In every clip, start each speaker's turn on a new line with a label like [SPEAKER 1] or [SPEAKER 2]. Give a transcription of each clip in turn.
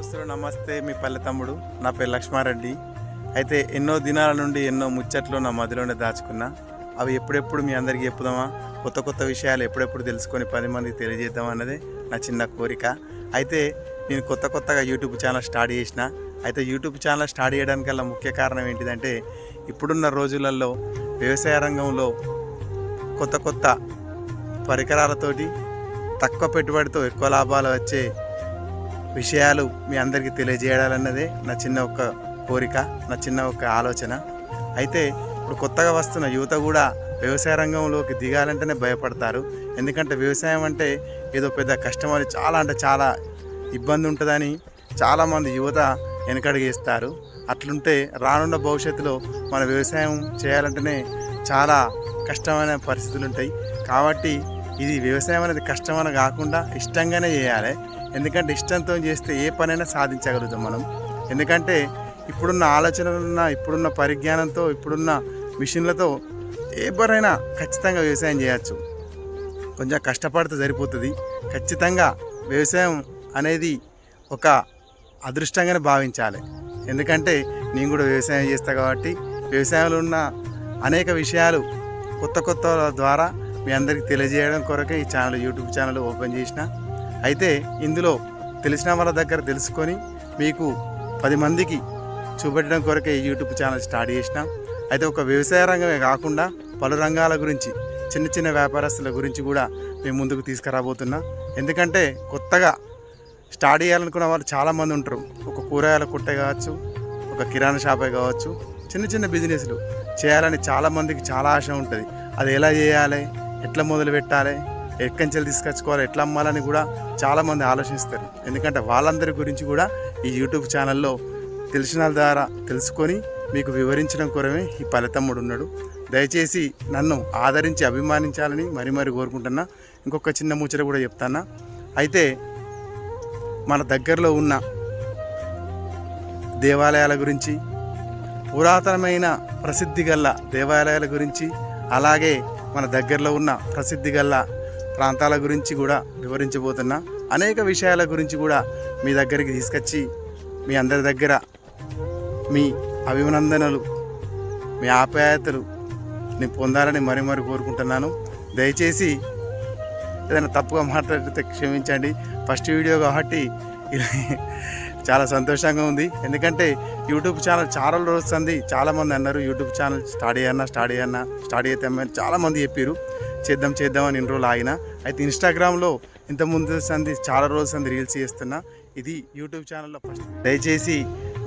[SPEAKER 1] దోస్తులు నమస్తే మీ పల్లె తమ్ముడు. నా పేరు లక్ష్మారెడ్డి. అయితే ఎన్నో దినాల నుండి ఎన్నో ముచ్చట్లు నా మదిలోనే దాచుకున్నా. అవి ఎప్పుడెప్పుడు మీ అందరికీ చెప్పుదామా? కొత్త కొత్త విషయాలు ఎప్పుడెప్పుడు తెలుసుకొని పది మందికి తెలియజేద్దాం అన్నదే నా చిన్న కోరిక. అయితే నేను కొత్త కొత్తగా యూట్యూబ్ ఛానల్ స్టార్ట్ చేసిన. అయితే యూట్యూబ్ ఛానల్ స్టార్ట్ చేయడానికల్లా ముఖ్య కారణం ఏంటిదంటే ఇప్పుడున్న రోజులలో వ్యవసాయ రంగంలో కొత్త కొత్త పరికరాలతోటి తక్కువ పెట్టుబడితో ఎక్కువ లాభాలు వచ్చే విషయాలు మీ అందరికీ తెలియజేయాలన్నదే నా చిన్న ఒక కోరిక నా చిన్న ఒక ఆలోచన. అయితే ఇప్పుడు కొత్తగా వస్తున్న యువత కూడా వ్యవసాయ రంగంలోకి దిగాలంటేనే భయపడతారు. ఎందుకంటే వ్యవసాయం అంటే ఏదో పెద్ద కష్టం అని చాలా అంటే చాలా ఇబ్బంది ఉంటుందని చాలామంది యువత వెనకడిగేస్తారు. అట్లుంటే రానున్న భవిష్యత్తులో మన వ్యవసాయం చేయాలంటేనే చాలా కష్టమైన పరిస్థితులు ఉంటాయి కాబట్టి ఇది వ్యవసాయం అనేది కష్టమని కాకుండా ఇష్టంగానే చేయాలి. ఎందుకంటే ఇష్టంతో చేస్తే ఏ పనైనా సాధించగలుగుతాం మనం. ఎందుకంటే ఇప్పుడున్న ఆలోచనలున్న ఇప్పుడున్న పరిజ్ఞానంతో ఇప్పుడున్న మిషన్లతో ఎవరైనా ఖచ్చితంగా వ్యవసాయం చేయొచ్చు. కొంచెం కష్టపడితే సరిపోతుంది. ఖచ్చితంగా వ్యవసాయం అనేది ఒక అదృష్టంగానే భావించాలి. ఎందుకంటే నేను కూడా వ్యవసాయం చేస్తా కాబట్టి వ్యవసాయంలో ఉన్న అనేక విషయాలు కొత్త కొత్త ద్వారా మీ అందరికీ తెలియజేయడం కొరకే ఈ ఛానల్ యూట్యూబ్ ఛానల్ ఓపెన్ చేసిన. అయితే ఇందులో తెలిసిన వాళ్ళ దగ్గర తెలుసుకొని మీకు పది మందికి చూపెట్టడం కొరకే ఈ యూట్యూబ్ ఛానల్ స్టార్ట్ చేసిన. అయితే ఒక వ్యవసాయ రంగమే కాకుండా పలు రంగాల గురించి చిన్న చిన్న వ్యాపారస్తుల గురించి కూడా మేము ముందుకు తీసుకురాబోతున్నా. ఎందుకంటే కొత్తగా స్టార్ట్ చేయాలనుకున్న వాళ్ళు చాలామంది ఉంటారు. ఒక కూరగాయల కుట్టే కావచ్చు ఒక కిరాణా షాపే కావచ్చు చిన్న చిన్న బిజినెస్లు చేయాలని చాలామందికి చాలా ఆశ ఉంటుంది. అది ఎలా చేయాలి? ఎట్లా మొదలు పెట్టాలి ఎక్కడి నుంచి తీసుకొచ్చుకోవాలి ఎట్లా అమ్మాలని కూడా చాలామంది ఆలోచిస్తారు. ఎందుకంటే వాళ్ళందరి గురించి కూడా ఈ యూట్యూబ్ ఛానల్లో తెలిసిన ద్వారా తెలుసుకొని మీకు వివరించడం కొరమే ఈ ఫలితమ్ముడు ఉన్నాడు. దయచేసి నన్ను ఆదరించి అభిమానించాలని మరీ మరీ కోరుకుంటున్నా. ఇంకొక చిన్న ముచ్చట కూడా చెప్తానా? అయితే మన దగ్గరలో ఉన్న దేవాలయాల గురించి పురాతనమైన ప్రసిద్ధి గల దేవాలయాల గురించి అలాగే మన దగ్గరలో ఉన్న ప్రసిద్ధి గల్ల ప్రాంతాల గురించి కూడా వివరించబోతున్నా. అనేక విషయాల గురించి కూడా మీ దగ్గరికి తీసుకొచ్చి మీ అందరి దగ్గర మీ అభినందనలు మీ ఆప్యాయతలు నేను పొందాలని మరీ మరీ కోరుకుంటున్నాను. దయచేసి ఏదైనా తప్పుగా మాట్లాడితే క్షమించండి. ఫస్ట్ వీడియో కాబట్టి చాలా సంతోషంగా ఉంది. ఎందుకంటే యూట్యూబ్ ఛానల్ చాలా రోజులు వస్తుంది చాలామంది అన్నారు యూట్యూబ్ ఛానల్ స్టార్ట్ చేయన్నా స్టార్ట్ చేయన్నా స్టార్ట్ చేద్దామని చాలామంది చెప్పారు చేద్దాం చేద్దామని ఇన్ని రోజులు ఆగిన. అయితే ఇన్స్టాగ్రామ్లో ఇంత ముందు సంది చాలా రోజులు సంది రీల్స్ చేస్తున్నా. ఇది యూట్యూబ్ ఛానల్లో ఫస్ట్. దయచేసి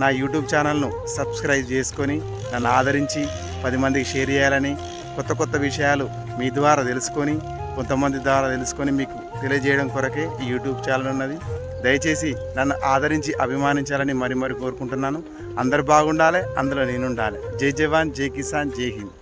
[SPEAKER 1] నా యూట్యూబ్ ఛానల్ను సబ్స్క్రైబ్ చేసుకొని నన్ను ఆదరించి పది మందికి షేర్ చేయాలని కొత్త కొత్త విషయాలు మీ ద్వారా తెలుసుకొని కొంతమంది ద్వారా తెలుసుకొని మీకు తెలియజేయడం కొరకే ఈ యూట్యూబ్ ఛానల్ ఉన్నది. దయచేసి నన్ను ఆదరించి అభిమానించాలని మరి మరి కోరుకుంటున్నాను. అందరు బాగుండాలి అందులో నేనుండాలి. జై జవాన్ జై కిసాన్ జై హింద్.